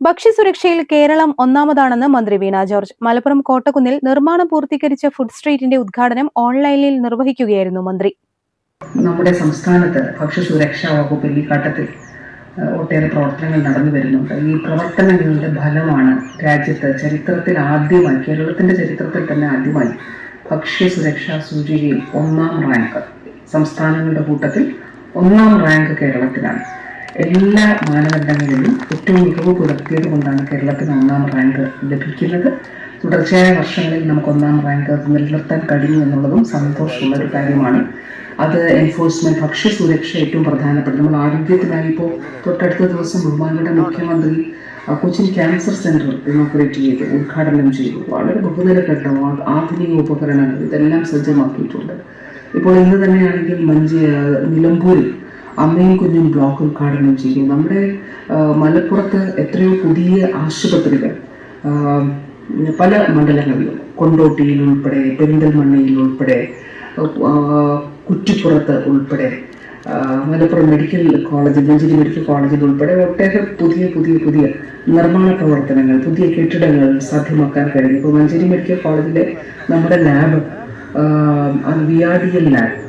ഭക്ഷ്യസുരക്ഷയിൽ കേരളം ഒന്നാമതാണെന്ന് മന്ത്രി വീണ ജോർജ്. മലപ്പുറം കോട്ടക്കുന്നിൽ നിർമ്മാണം പൂർത്തീകരിച്ച ഫുഡ് സ്ട്രീറ്റിന്റെ ഉദ്ഘാടനം ഓൺലൈനിൽ നിർവഹിക്കുകയായിരുന്നു മന്ത്രി. നമ്മുടെ സംസ്ഥാനത്ത് ഭക്ഷ്യസുരക്ഷാ വകുപ്പിൽ ഈ ഘട്ടത്തിൽ ഒട്ടേറെ പ്രവർത്തനങ്ങൾ നടന്നു വരുന്നുണ്ട്. ഈ പ്രവർത്തനങ്ങളുടെ ഫലമാണ് രാജ്യത്ത് ചരിത്രത്തിൽ ആദ്യമായി കേരളത്തിന്റെ ചരിത്രത്തിൽ തന്നെ ആദ്യമായി ഭക്ഷ്യസുരക്ഷാ സൂചികയിൽ ഒന്നാം റാങ്ക് സംസ്ഥാനങ്ങളുടെ കൂട്ടത്തിൽ ഒന്നാം റാങ്ക് കേരളത്തിലാണ്. എല്ലാ മാനദണ്ഡങ്ങളിലും ഏറ്റവും മികവ് പുലർത്തിയത് കൊണ്ടാണ് കേരളത്തിന് ഒന്നാം റാങ്ക് ലഭിക്കുന്നത്. തുടർച്ചയായ വർഷങ്ങളിൽ നമുക്ക് ഒന്നാം റാങ്ക് നിലനിർത്താൻ കഴിഞ്ഞു എന്നുള്ളതും സന്തോഷമുള്ള ഒരു കാര്യമാണ്. അത് എൻഫോഴ്സ്മെന്റ് ഭക്ഷ്യസുരക്ഷ ഏറ്റവും പ്രധാനപ്പെട്ട നമ്മൾ ആരോഗ്യത്തിനായി ഇപ്പോൾ തൊട്ടടുത്ത ദിവസം ബഹുമാനിയുടെ മുഖ്യമന്ത്രി കൊച്ചിൻ ക്യാൻസർ സെന്റർ ഇനോഗ്രേറ്റ് ചെയ്ത് ഉദ്ഘാടനം ചെയ്തു. വളരെ ബഹുനില കെട്ടിടം ആധുനിക ഉപകരണങ്ങൾ ഇതെല്ലാം സജ്ജമാക്കിയിട്ടുണ്ട്. ഇപ്പോൾ ഇന്ന് തന്നെയാണെങ്കിൽ മഞ്ചി നിലമ്പൂരിൽ അമ്മയും കുഞ്ഞും ബ്ലോക്ക് ഉദ്ഘാടനം ചെയ്തു. നമ്മുടെ മലപ്പുറത്ത് എത്രയോ പുതിയ ആശുപത്രികൾ പല മണ്ഡലങ്ങളിലും കൊണ്ടോട്ടിയിൽ ഉൾപ്പെടെ പെരിന്തൽമണ്ണയിൽ ഉൾപ്പെടെ കുറ്റിപ്പുറത്ത് ഉൾപ്പെടെ Malappuram medical college Manjeri medical കോളേജിൽ ഉൾപ്പെടെ ഒട്ടേറെ പുതിയ പുതിയ പുതിയ നിർമ്മാണ പ്രവർത്തനങ്ങൾ പുതിയ കെട്ടിടങ്ങൾ സാധ്യമാക്കാൻ കഴിഞ്ഞു. ഇപ്പോൾ മഞ്ചേരി മെഡിക്കൽ കോളേജിലെ നമ്മുടെ lab V R D L lab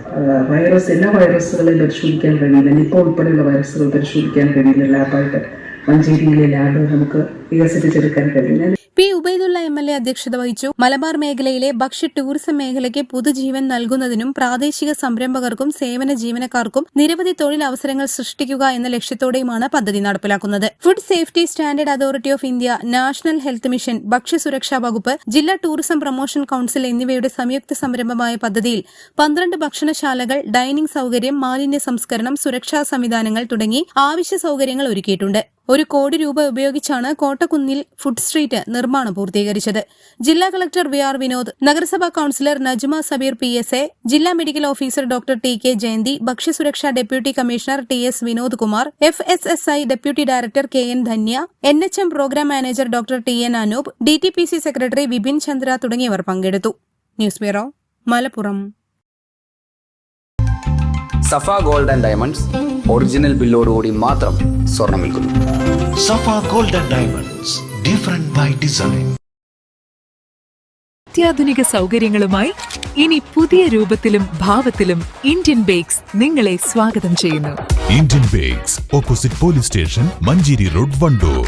virus എല്ലാ വൈറസുകളെയും പരിശോധിക്കാൻ കഴിയില്ല. നിപ്പ ഉൾപ്പെടെയുള്ള വൈറസുകൾ പരിശോധിക്കാൻ കഴിയില്ല. ലാബായിട്ട് മഞ്ചേരിയിലെ ലാബ് നമുക്ക് വികസിപ്പിച്ചെടുക്കാൻ കഴിയും ഞാൻ P Ubaidulla M L A അധ്യക്ഷത വഹിച്ചു. മലബാർ മേഖലയിലെ ഭക്ഷ്യ ടൂറിസം മേഖലയ്ക്ക് പുതുജീവൻ നൽകുന്നതിനും പ്രാദേശിക സംരംഭകർക്കും സേവന ജീവനക്കാർക്കും നിരവധി തൊഴിലവസരങ്ങൾ സൃഷ്ടിക്കുക എന്ന ലക്ഷ്യത്തോടെയുമാണ് പദ്ധതി നടപ്പിലാക്കുന്നത്. Food safety standard authority of India national health mission ഭക്ഷ്യസുരക്ഷാ വകുപ്പ് ജില്ലാ ടൂറിസം പ്രൊമോഷൻ കൌൺസിൽ എന്നിവയുടെ സംയുക്ത സംരംഭമായ പദ്ധതിയിൽ പന്ത്രണ്ട് ഭക്ഷണശാലകൾ ഡൈനിംഗ് സൌകര്യം മാലിന്യ സംസ്കരണം സുരക്ഷാ സംവിധാനങ്ങൾ തുടങ്ങി ആവശ്യ സൌകര്യങ്ങൾ ഒരുക്കിയിട്ടുണ്ട്. ഒരു കോടി രൂപ ഉപയോഗിച്ചാണ് കോട്ടക്കുന്നിൽ ഫുഡ് സ്ട്രീറ്റ് നിർമ്മാണം പൂർത്തീകരിച്ചത്. ജില്ലാ കളക്ടർ വി ആർ വിനോദ് നഗരസഭാ councillor Najma Sabeer P S A ജില്ലാ medical officer doctor T K Jayanthi ഭക്ഷ്യസുരക്ഷാ deputy commissioner T S Vinod Kumar F S S I deputy director K N Dhanya N H M program manager doctor T N Anoop D T P C secretary Vipin Chandra തുടങ്ങിയവർ പങ്കെടുത്തു. News bureau Malappuram. Safa gold and diamonds original ബില്ലോടുകൂടി മാത്രം സ്വർണം വിൽക്കുന്നു. Safa gold diamonds different by design. അത്യാധുനിക സൗകര്യങ്ങളുമായി ഇനി പുതിയ രൂപത്തിലും ഭാവത്തിലും Indian bakes നിങ്ങളെ സ്വാഗതം ചെയ്യുന്നു. Indian bakes opposite police station Manjeri road Wandoor.